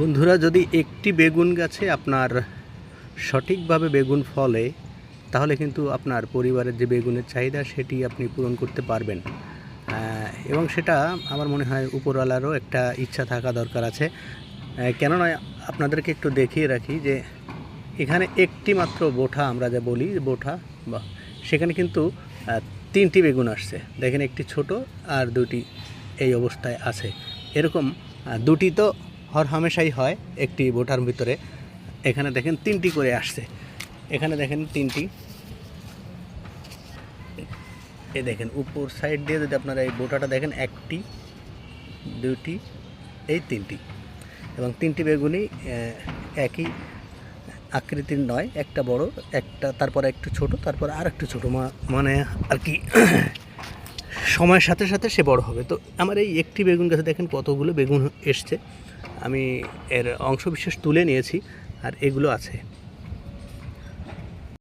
বন্ধুরা, যদি একটি বেগুন গাছে আপনার সঠিকভাবে বেগুন ফলে, তাহলে কিন্তু আপনার পরিবারের যে বেগুনের চাহিদা, সেটি আপনি পূরণ করতে পারবেন। এবং সেটা আমার মনে হয় উপরওয়ালারও একটা ইচ্ছা থাকা দরকার আছে। কেননা আপনাদেরকে একটু দেখিয়ে রাখি যে, এখানে একটি মাত্র বোঠা আমরা যা বলি, বোঠা বা সেখানে কিন্তু তিনটি বেগুন আসছে। দেখেন একটি ছোট আর দুটি এই অবস্থায় আছে। এরকম দুটি তো হর হামেশাই হয় একটি বোটার ভিতরে। এখানে দেখেন তিনটি করে আসছে। এখানে দেখেন তিনটি। এই দেখেন উপর সাইড দিয়ে যদি আপনারা এই বোটাটা দেখেন একটি দুটি এই তিনটি। এবং তিনটি বেগুনই আহ, একই আকৃতির নয় একটা বড় একটা তারপরে একটু ছোট তারপর আর একটু ছোটো মানে আর কি। সময়ের সাথে সাথে সে বড় হবে। তো আমার এই একটি বেগুন গাছে দেখেন কতগুলো বেগুন এসছে। আমি এর অংশ বিশেষ তুলে নিয়েছি, আর এগুলো আছে।